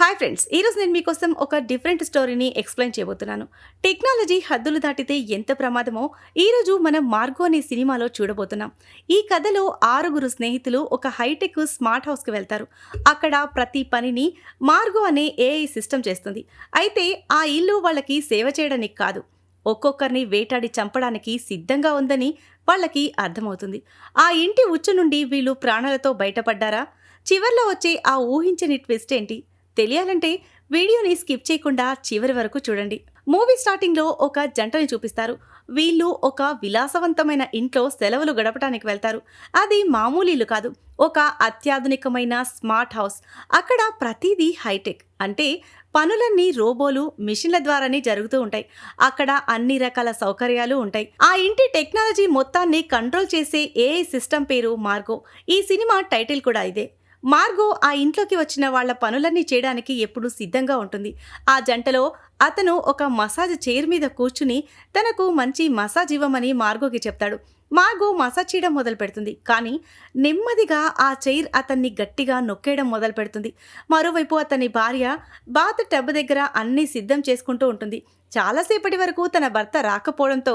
Hi friends ఈరోజు నేను మీకోసం ఒక డిఫరెంట్ స్టోరీని ఎక్స్ప్లెయిన్ చేయబోతున్నాను. టెక్నాలజీ హద్దులు దాటితే ఎంత ప్రమాదమో ఈరోజు మనం మార్గో అనే సినిమాలో చూడబోతున్నాం. ఈ కథలో ఆరుగురు స్నేహితులు ఒక హైటెక్ స్మార్ట్ హౌస్కి వెళ్తారు. అక్కడ ప్రతి పనిని మార్గో అనే ఏఐ సిస్టమ్ చేస్తుంది. అయితే ఆ ఇల్లు వాళ్ళకి సేవ చేయడానికి కాదు. ఒక్కొక్కరిని వేటాడి చంపడానికి సిద్ధంగా ఉందని వాళ్ళకి అర్థమవుతుంది. ఆ ఇంటి ఉచ్చు నుండి వీళ్ళు ప్రాణాలతో బయటపడ్డారా? చివర్లో వచ్చే ఆ ఊహించని ట్విస్ట్ ఏంటి? తెలియాలంటే వీడియోని స్కిప్ చేయకుండా చివరి వరకు చూడండి. మూవీ స్టార్టింగ్లో ఒక జంటని చూపిస్తారు. వీళ్ళు ఒక విలాసవంతమైన ఇంట్లో సెలవులు గడపడానికి వెళ్తారు. అది మామూలు ఇల్లు కాదు. ఒక అత్యాధునికమైన స్మార్ట్ హౌస్. అక్కడ ప్రతిదీ హైటెక్. అంటే పనులన్నీ రోబోలు మిషన్ల ద్వారానే జరుగుతూ ఉంటాయి. అక్కడ అన్ని రకాల సౌకర్యాలు ఉంటాయి. ఆ ఇంటి టెక్నాలజీ మొత్తాన్ని కంట్రోల్ చేసే ఏఐ సిస్టమ్ పేరు మార్గో. ఈ సినిమా టైటిల్ కూడా ఇదే. మార్గో ఆ ఇంట్లోకి వచ్చిన వాళ్ళ పనులన్నీ చేయడానికి ఎప్పుడూ సిద్ధంగా ఉంటుంది. ఆ జంటలో అతను ఒక మసాజ్ చైర్ మీద కూర్చుని తనకు మంచి మసాజ్ ఇవ్వమని మార్గోకి చెప్తాడు. మార్గో మసాజ్ చేయడం మొదలు పెడుతుంది. కానీ నెమ్మదిగా ఆ చైర్ అతన్ని గట్టిగా నొక్కేయడం మొదలు పెడుతుంది. మరోవైపు అతని భార్య బాత్ టబ్ దగ్గర అన్నీ సిద్ధం చేసుకుంటూ ఉంటుంది. చాలాసేపటి వరకు తన భర్త రాకపోవడంతో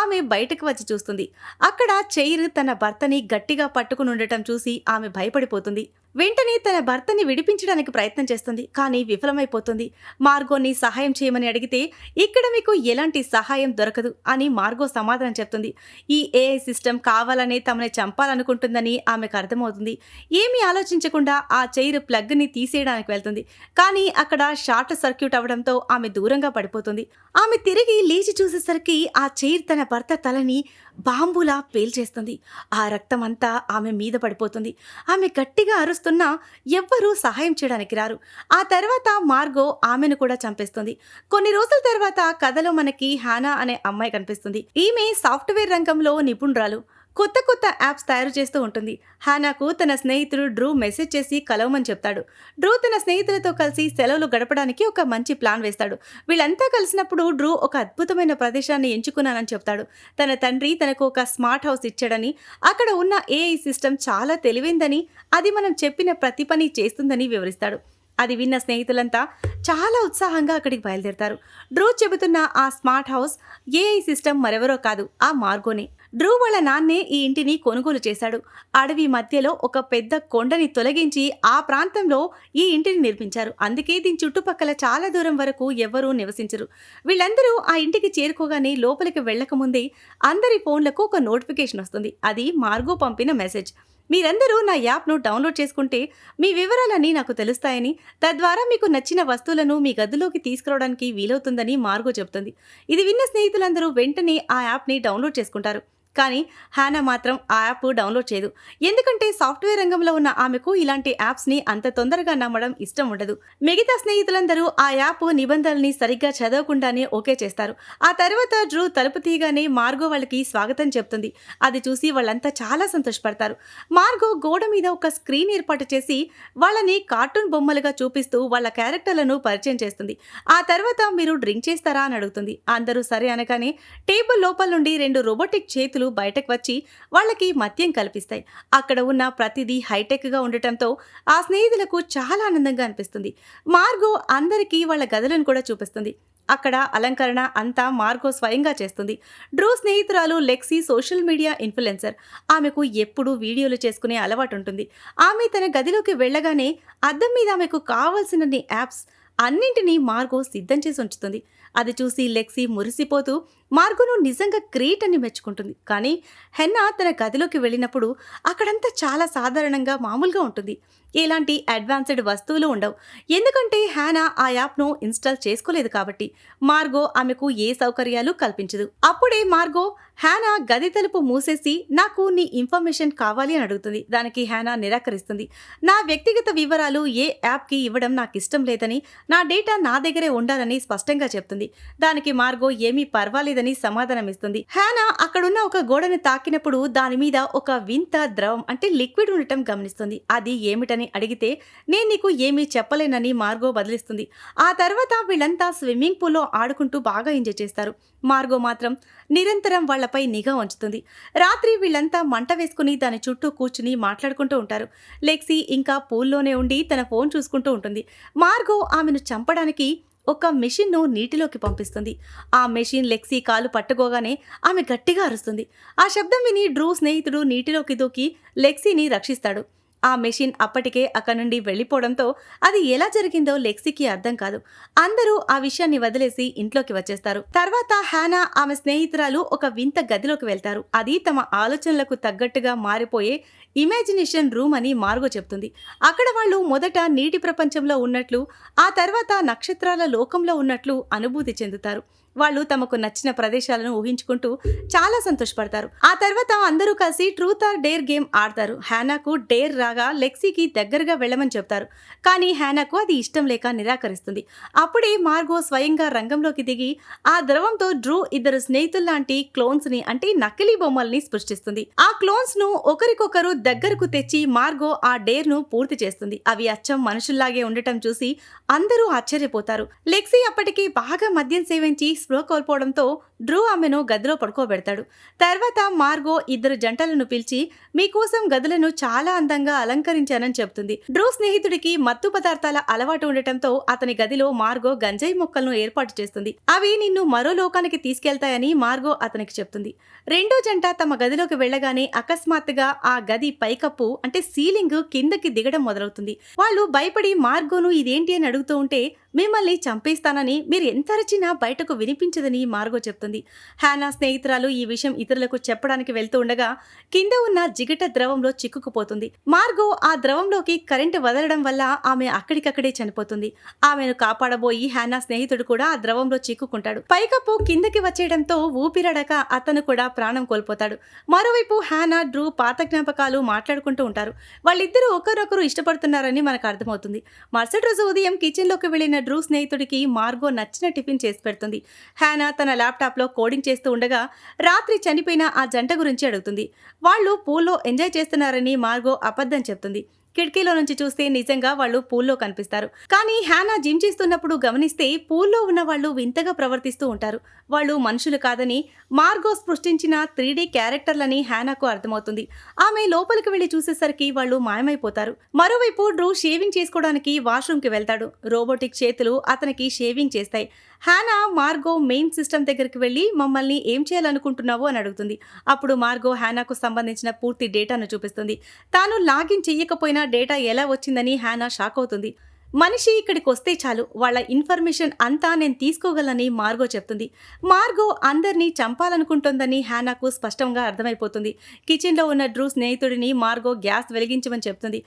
ఆమె బయటకు వచ్చి చూస్తుంది. అక్కడ చైర్ తన భర్తని గట్టిగా పట్టుకుని ఉండటం చూసి ఆమె భయపడిపోతుంది. వెంటనే తన భర్తని విడిపించడానికి ప్రయత్నం చేస్తుంది కానీ విఫలమైపోతుంది. మార్గోని సహాయం చేయమని అడిగితే ఇక్కడ మీకు ఎలాంటి సహాయం దొరకదు అని మార్గో సమాధానం చెప్తుంది. ఈ ఏఐ సిస్టమ్ కావాలనే తమని చంపాలనుకుంటుందని ఆమెకు అర్థమవుతుంది. ఏమీ ఆలోచించకుండా ఆ చైర్ ప్లగ్ని తీసేయడానికి వెళ్తుంది. కానీ అక్కడ షార్ట్ సర్క్యూట్ అవడంతో ఆమె దూరంగా పడిపోతుంది. ఆమె తిరిగి లేచి చూసేసరికి ఆ చైర్ తన భర్త తలని బాంబులా పేల్చేస్తుంది. ఆ రక్తమంతా ఆమె మీద పడిపోతుంది. ఆమె గట్టిగా అరుస్తున్నా ఎవ్వరూ సహాయం చేయడానికి రారు. ఆ తర్వాత మార్గో ఆమెను కూడా చంపేస్తుంది. కొన్ని రోజుల తర్వాత కథలో మనకి హానా అనే అమ్మాయి కనిపిస్తుంది. ఈమె సాఫ్ట్వేర్ రంగంలో నిపుణురాలు. కొత్త కొత్త యాప్స్ తయారు చేస్తూ ఉంటుంది. హానాకు తన స్నేహితుడు డ్రూ మెసేజ్ చేసి కలవమని చెప్తాడు. డ్రూ తన స్నేహితులతో కలిసి సెలవులు గడపడానికి ఒక మంచి ప్లాన్ వేస్తాడు. వీళ్ళంతా కలిసినప్పుడు డ్రూ ఒక అద్భుతమైన ప్రదేశాన్ని ఎంచుకున్నానని చెప్తాడు. తన తండ్రి తనకు ఒక స్మార్ట్ హౌస్ ఇచ్చాడని అక్కడ ఉన్న ఏఐ సిస్టమ్ చాలా తెలివైందని అది మనం చెప్పిన ప్రతి పని చేస్తుందని వివరిస్తాడు. అది విన్న స్నేహితులంతా చాలా ఉత్సాహంగా అక్కడికి బయలుదేరతారు. డ్రూ చెబుతున్న ఆ స్మార్ట్ హౌస్ ఏఐ సిస్టమ్ మరెవరో కాదు ఆ మార్గోనే. డ్రూ వాళ్ళ నాన్నే ఈ ఇంటిని కొనుగోలు చేశాడు. అడవి మధ్యలో ఒక పెద్ద కొండని తొలగించి ఆ ప్రాంతంలో ఈ ఇంటిని నిర్మించారు. అందుకే దీని చుట్టుపక్కల చాలా దూరం వరకు ఎవ్వరూ నివసించరు. వీళ్ళందరూ ఆ ఇంటికి చేరుకోగానే లోపలికి వెళ్ళకముందే అందరి ఫోన్లకు ఒక నోటిఫికేషన్ వస్తుంది. అది మార్గో పంపిన మెసేజ్. మీరందరూ నా యాప్ను డౌన్లోడ్ చేసుకుంటే మీ వివరాలన్నీ నాకు తెలుస్తాయని తద్వారా మీకు నచ్చిన వస్తువులను మీ గదిలోకి తీసుకురావడానికి వీలవుతుందని మార్గో చెబుతుంది. ఇది విన్న స్నేహితులందరూ వెంటనే ఆ యాప్ని డౌన్లోడ్ చేసుకుంటారు. కానీ హానా మాత్రం ఆ యాప్ డౌన్లోడ్ చేయదు. ఎందుకంటే సాఫ్ట్వేర్ రంగంలో ఉన్న ఆమెకు ఇలాంటి యాప్స్ని అంత తొందరగా నమ్మడం ఇష్టం ఉండదు. మిగతా స్నేహితులందరూ ఆ యాప్ నిబంధనల్ని సరిగ్గా చదవకుండానే ఓకే చేస్తారు. ఆ తర్వాత డ్రూ తలుపు తీయగానే మార్గో వాళ్ళకి స్వాగతం చెప్తుంది. అది చూసి వాళ్ళంతా చాలా సంతోషపడతారు. మార్గో గోడ మీద ఒక స్క్రీన్ ఏర్పాటు చేసి వాళ్ళని కార్టూన్ బొమ్మలుగా చూపిస్తూ వాళ్ళ క్యారెక్టర్లను పరిచయం చేస్తుంది. ఆ తర్వాత మీరు డ్రింక్ చేస్తారా అని అడుగుతుంది. అందరూ సరే అనగానే టేబుల్ లోపల నుండి రెండు రోబోటిక్ చేతులు బయటకు వచ్చి వాళ్ళకి మద్యం కల్పిస్తాయి. అక్కడ ఉన్న ప్రతిదీ హైటెక్గా ఉండటంతో ఆ స్నేహితులకు చాలా ఆనందంగా అనిపిస్తుంది. మార్గో అందరికీ వాళ్ళ గదులను కూడా చూపిస్తుంది. అక్కడ అలంకరణ అంతా మార్గో స్వయంగా చేస్తుంది. డ్రూ స్నేహితురాలు లెక్సీ సోషల్ మీడియా ఇన్ఫ్లుయెన్సర్. ఆమెకు ఎప్పుడూ వీడియోలు చేసుకునే అలవాటు ఉంటుంది. ఆమె తన గదిలోకి వెళ్ళగానే అద్దం మీద ఆమెకు కావలసినన్ని యాప్స్ అన్నింటినీ మార్గో సిద్ధం చేసి ఉంచుతుంది. అది చూసి లెక్సీ మురిసిపోతూ మార్గోను నిజంగా గ్రేట్ అని మెచ్చుకుంటుంది. కానీ హెన్నా తన గదిలోకి వెళ్ళినప్పుడు అక్కడంతా చాలా సాధారణంగా మామూలుగా ఉంటుంది. ఎలాంటి అడ్వాన్స్డ్ వస్తువులు ఉండవు. ఎందుకంటే హ్యానా ఆ యాప్ను ఇన్స్టాల్ చేసుకోలేదు కాబట్టి మార్గో ఆమెకు ఏ సౌకర్యాలు కల్పించదు. అప్పుడే మార్గో హ్యానా గది తలుపు మూసేసి నాకు నీ ఇన్ఫర్మేషన్ కావాలి అని అడుగుతుంది. దానికి హ్యానా నిరాకరిస్తుంది. నా వ్యక్తిగత వివరాలు ఏ యాప్కి ఇవ్వడం నాకు ఇష్టం లేదని నా డేటా నా దగ్గరే ఉండాలని స్పష్టంగా చెప్తుంది. దానికి మార్గో ఏమీ పర్వాలేదు లేదని సమాధానమిస్తుంది. హ్యానా అక్కడున్న ఒక గోడను తాకినప్పుడు దాని మీద ఒక వింత ద్రవం అంటే లిక్విడ్ ఉండటం గమనిస్తుంది. అది ఏమిటని అడిగితే నేను నీకు ఏమీ చెప్పలేనని మార్గో బదిలిస్తుంది. ఆ తర్వాత వీళ్ళంతా స్విమ్మింగ్ పూల్లో ఆడుకుంటూ బాగా ఎంజాయ్ చేస్తారు. మార్గో మాత్రం నిరంతరం వాళ్ళపై నిఘా ఉంచుతుంది. రాత్రి వీళ్ళంతా మంట వేసుకుని దాని చుట్టూ కూర్చుని మాట్లాడుకుంటూ ఉంటారు. లెక్సీ ఇంకా పూల్లోనే ఉండి తన ఫోన్ చూసుకుంటూ ఉంటుంది. మార్గో ఆమెను చంపడానికి ఒక మెషిన్ను నీటిలోకి పంపిస్తుంది. ఆ మెషిన్ లెక్సీ కాలు పట్టుకోగానే ఆమె గట్టిగా అరుస్తుంది. ఆ శబ్దం విని డ్రూ స్నేహితుడు నీటిలోకి దూకి లెక్సీని రక్షిస్తాడు. ఆ మెషిన్ అప్పటికే అక్కడి నుండి వెళ్ళిపోవడంతో అది ఎలా జరిగిందో లెక్సీకి అర్థం కాదు. అందరూ ఆ విషయాన్ని వదిలేసి ఇంట్లోకి వచ్చేస్తారు. తర్వాత హానా ఆమె స్నేహితురాలు ఒక వింత గదిలోకి వెళ్తారు. అది తమ ఆలోచనలకు తగ్గట్టుగా మారిపోయే ఇమాజినేషన్ రూమ్ అని మార్గో చెప్తుంది. అక్కడ వాళ్ళు మొదట నీటి ప్రపంచంలో ఉన్నట్లు ఆ తర్వాత నక్షత్రాల లోకంలో ఉన్నట్లు అనుభూతి చెందుతారు. వాళ్ళు తమకు నచ్చిన ప్రదేశాలను ఊహించుకుంటూ చాలా సంతోషపడతారు. ఆ తర్వాత అందరూ కలిసి ట్రూత్ ఆర్ డేర్ గేమ్ ఆడతారు. హ్యానాకు డేర్ రాగా లెక్సీకి దగ్గరగా వెళ్ళమని చెప్తారు. కానీ హ్యానాకు అది ఇష్టం లేక నిరాకరిస్తుంది. అప్పుడే మార్గో స్వయంగా రంగంలోకి దిగి ఆ ద్రవంతో డ్రూ ఇద్దరు స్నేహితుల్లాంటి క్లోన్స్ని అంటే నకిలీ బొమ్మల్ని సృష్టిస్తుంది. ఆ క్లోన్స్ను ఒకరికొకరు దగ్గరకు తెచ్చి మార్గో ఆ డేర్ను పూర్తి చేస్తుంది. అవి అచ్చం మనుషుల్లాగే ఉండటం చూసి అందరూ ఆశ్చర్యపోతారు. లెక్సీ అప్పటికి బాగా మద్యం సేవించి స్పృహ కోల్పోవడంతో డ్రూ ఆమెను గదిలో పడుకోబెడతాడు. తర్వాత మార్గో ఇద్దరు జంటలను పిలిచి మీకోసం గదులను చాలా అందంగా అలంకరించానని చెబుతుంది డ్రూ స్నేహితుడికి మత్తు పదార్థాల అలవాటు ఉండటంతో అతని గదిలో మార్గో గంజాయి మొక్కలను ఏర్పాటు చేస్తుంది. అవి నిన్ను మరో లోకానికి తీసుకెళ్తాయని మార్గో అతనికి చెప్తుంది రెండో జంట తమ గదిలోకి వెళ్ళగానే అకస్మాత్తుగా ఆ గది పైకప్పు అంటే సీలింగ్ కిందకి దిగడం మొదలవుతుంది. వాళ్ళు భయపడి మార్గోను ఇదేంటి అని అడుగుతూ ఉంటే మిమ్మల్ని చంపేస్తానని మీరు ఎంత అరచినా బయటకు వినిపించదని మార్గో చెప్తుంది. హ్యానా స్నేహితురాలు ఈ విషయం ఇతరులకు చెప్పడానికి వెళ్తూ ఉండగా కింద ఉన్న జిగట ద్రవంలో చిక్కుకుపోతుంది. మార్గో ఆ ద్రవంలోకి కరెంటు వదలడం వల్ల ఆమె అక్కడికక్కడే చనిపోతుంది. ఆమెను కాపాడబోయి హ్యానా స్నేహితుడు కూడా ఆ ద్రవంలో చిక్కుకుంటాడు. పైకప్పు కిందకి వచ్చేయడంతో ఊపిరడక అతను కూడా ప్రాణం కోల్పోతాడు. మరోవైపు హ్యానా డ్రూ పాత జ్ఞాపకాలు మాట్లాడుకుంటూ ఉంటారు. వాళ్ళిద్దరూ ఒకరొకరు ఇష్టపడుతున్నారని మనకు అర్థమవుతుంది. మరుసటి రోజు ఉదయం కిచెన్లోకి వెళ్ళిన డ్రూ స్నేహితుడికి మార్గో నచ్చిన టిఫిన్ చేసి పెడుతుంది. హ్యానా తన ల్యాప్టాప్లో కోడింగ్ చేస్తూ ఉండగా రాత్రి చనిపోయిన ఆ జంట గురించి అడుగుతుంది. వాళ్ళు పూల్లో ఎంజాయ్ చేస్తున్నారని మార్గో అబద్ధం చెప్తుంది. కిటికీలో నుంచి చూస్తే నిజంగా వాళ్ళు పూల్లో కనిపిస్తారు. కానీ హ్యానా జిమ్ చేస్తున్నప్పుడు గమనిస్తే పూల్లో ఉన్న వాళ్ళు వింతగా ప్రవర్తిస్తూ ఉంటారు. వాళ్ళు మనుషులు కాదని మార్గో సృష్టించిన త్రీ డీ క్యారెక్టర్లని హ్యానాకు అర్థమవుతుంది. ఆమె లోపలికి వెళ్ళి చూసేసరికి వాళ్ళు మాయమైపోతారు. మరోవైపు డ్రూ షేవింగ్ చేసుకోవడానికి వాష్రూమ్కి వెళ్తాడు. రోబోటిక్ చేతులు అతనికి షేవింగ్ చేస్తాయి. హ్యానా మార్గో మెయిన్ సిస్టమ్ దగ్గరికి వెళ్ళి మమ్మల్ని ఏం చేయాలనుకుంటున్నావు అని అడుగుతుంది. అప్పుడు మార్గో హ్యానాకు సంబంధించిన పూర్తి డేటాను చూపిస్తుంది. తాను లాగిన్ చెయ్యకపోయినా డేటా ఎలా వచ్చిందని హ్యానా షాక్ అవుతుంది. మనిషి ఇక్కడికి వస్తే చాలు వాళ్ళ ఇన్ఫర్మేషన్ అంతా నేను తీసుకోగలని మార్గో చెప్తుంది. మార్గో అందరినీ చంపాలనుకుంటుందని హ్యానాకు స్పష్టంగా అర్థమైపోతుంది. కిచెన్లో ఉన్న డ్రూ స్నేహితుడిని మార్గో గ్యాస్ వెలిగించమని చెప్తుంది.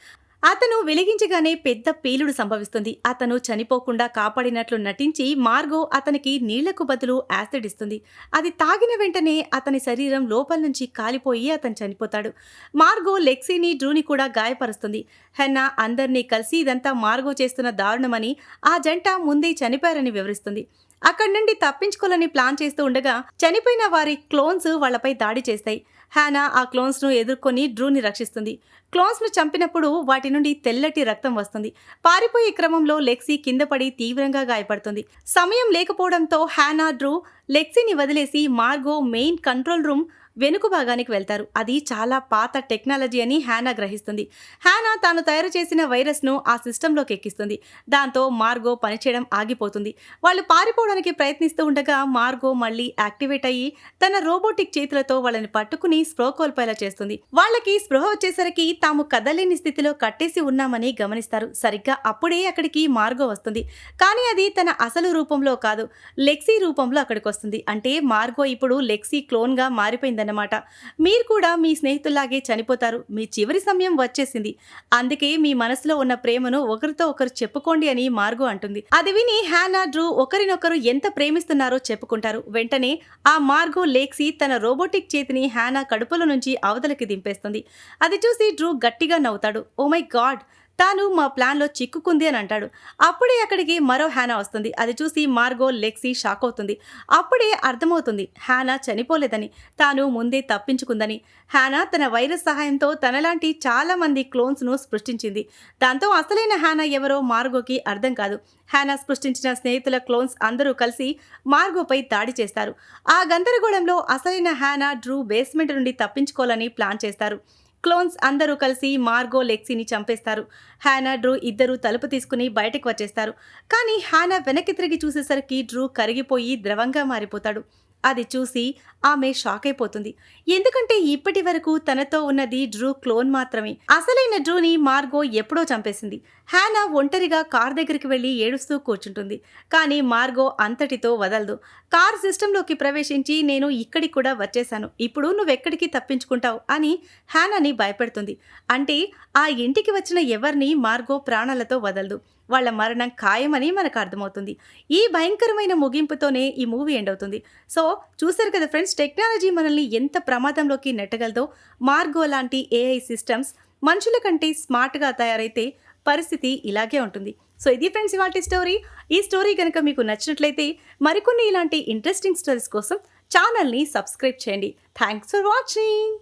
అతను వెలిగించగానే పెద్ద పేలుడు సంభవిస్తుంది. అతను చనిపోకుండా కాపాడినట్లు నటించి మార్గో అతనికి నీళ్ళకు బదులు యాసిడ్ ఇస్తుంది. అది తాగిన వెంటనే అతని శరీరం లోపల నుంచి కాలిపోయి అతను చనిపోతాడు. మార్గో లెక్సీని డ్రూని కూడా గాయపరుస్తుంది. హెన్నా అందరినీ కలిసి ఇదంతా మార్గో చేస్తున్న దారుణమని ఆ జంట ముందే చనిపోయారని వివరిస్తుంది. అక్కడి నుండి తప్పించుకోవాలని ప్లాన్ చేస్తూ ఉండగా చనిపోయిన వారి క్లోన్స్ వాళ్ళపై దాడి చేస్తాయి. హ్యానా ఆ క్లోన్స్ను ఎదుర్కొని డ్రూని రక్షిస్తుంది. క్లోన్స్ను చంపినప్పుడు వాటి నుండి తెల్లటి రక్తం వస్తుంది. పారిపోయే క్రమంలో లెక్సీ కింద పడి తీవ్రంగా గాయపడుతుంది. సమయం లేకపోవడంతో హ్యానా డ్రూ లెక్సీని వదిలేసి మార్గో మెయిన్ కంట్రోల్ రూమ్ వెనుక భాగానికి వెళ్తారు. అది చాలా పాత టెక్నాలజీ అని హ్యానా గ్రహిస్తుంది. హ్యానా తాను తయారు చేసిన వైరస్ను ఆ సిస్టంలోకి ఎక్కిస్తుంది. దాంతో మార్గో పనిచేయడం ఆగిపోతుంది. వాళ్ళు పారిపోవడానికి ప్రయత్నిస్తూ ఉండగా మార్గో మళ్ళీ యాక్టివేట్ అయ్యి తన రోబోటిక్ చేతులతో వాళ్ళని పట్టుకుని స్పృహ కోల్పోయేలా చేస్తుంది. వాళ్ళకి స్పృహ వచ్చేసరికి తాము కదలేని స్థితిలో కట్టేసి ఉన్నామని గమనిస్తారు. సరిగ్గా అప్పుడే అక్కడికి మార్గో వస్తుంది. కానీ అది తన అసలు రూపంలో కాదు. లెక్సీ రూపంలో అక్కడికి వస్తుంది. అంటే మార్గో ఇప్పుడు లెక్సీ క్లోన్గా మారిపోయిందన్నమాట. మీరు కూడా మీ స్నేహితుల్లాగే చనిపోతారు. మీ చివరి సమయం వచ్చేసింది. అందుకే మీ మనసులో ఉన్న ప్రేమను ఒకరితో ఒకరు చెప్పుకోండి అని మార్గో అంటుంది. అది విని హ్యానా డ్రూ ఒకరినొకరు ఎంత ప్రేమిస్తున్నారో చెప్పుకుంటారు. వెంటనే ఆ మార్గో లేక్సీ తన రోబోటిక్ చేతిని హ్యానా కడుపులో నుంచి అవతలకి దింపేస్తుంది. అది చూసి డ్రూ గట్టిగా నవ్వుతాడు. Oh my god! తాను మా ప్లాన్లో చిక్కుకుంది అని అంటాడు. అప్పుడే అక్కడికి మరో హ్యానా వస్తుంది. అది చూసి మార్గో లెక్సీ షాక్ అవుతుంది. అప్పుడే అర్థమవుతుంది. హ్యానా చనిపోలేదని. తాను ముందే తప్పించుకుందని. హ్యానా తన వైరస్ సహాయంతో తనలాంటి చాలామంది క్లోన్స్ను సృష్టించింది. దాంతో అసలైన హ్యానా ఎవరో మార్గోకి అర్థం కాదు. హ్యానా సృష్టించిన స్నేహితుల క్లోన్స్ అందరూ కలిసి మార్గోపై దాడి చేస్తారు. ఆ గందరగోళంలో అసలైన హ్యానా డ్రూ బేస్మెంట్ నుండి తప్పించుకోవాలని ప్లాన్ చేస్తారు. క్లోన్స్ అందరూ కలిసి మార్గో లెక్సీని చంపేస్తారు. హ్యానా డ్రూ ఇద్దరు తలుపు తీసుకుని బయటకు వచ్చేస్తారు. కానీ హ్యానా వెనక్కి తిరిగి చూసేసరికి డ్రూ కరిగిపోయి ద్రవంగా మారిపోతాడు. అది చూసి ఆమె షాక్ అయిపోతుంది ఎందుకంటే ఇప్పటి వరకు తనతో ఉన్నది డ్రూ క్లోన్ మాత్రమే. అసలైన డ్రూని మార్గో ఎప్పుడో చంపేసింది. హ్యానా ఒంటరిగా కార్ దగ్గరికి వెళ్ళి ఏడుస్తూ కూర్చుంటుంది. కానీ మార్గో అంతటితో వదలదు. కార్ సిస్టంలోకి ప్రవేశించి నేను ఇక్కడికి కూడా వచ్చేశాను. ఇప్పుడు నువ్వెక్కడికి తప్పించుకుంటావు అని హ్యానాని భయపెడుతుంది. అంటే ఆ ఇంటికి వచ్చిన ఎవరిని మార్గో ప్రాణాలతో వదలదు. వాళ్ళ మరణం ఖాయమని మనకు అర్థమవుతుంది. ఈ భయంకరమైన ముగింపుతోనే ఈ మూవీ ఎండ్ అవుతుంది. సో చూసారు కదా ఫ్రెండ్స్ టెక్నాలజీ మనల్ని ఎంత ప్రమాదంలోకి నెట్టగలదో మార్గో లాంటి ఏఐ సిస్టమ్స్ మనుషుల కంటే స్మార్ట్గా తయారైతే పరిస్థితి ఇలాగే ఉంటుంది. సో ఇది ఫ్రెండ్స్ ఇవాటి స్టోరీ ఈ స్టోరీ కనుక మీకు నచ్చినట్లయితే మరికొన్ని ఇలాంటి ఇంట్రెస్టింగ్ స్టోరీస్ కోసం ఛానల్ని సబ్స్క్రైబ్ చేయండి. Thanks for watching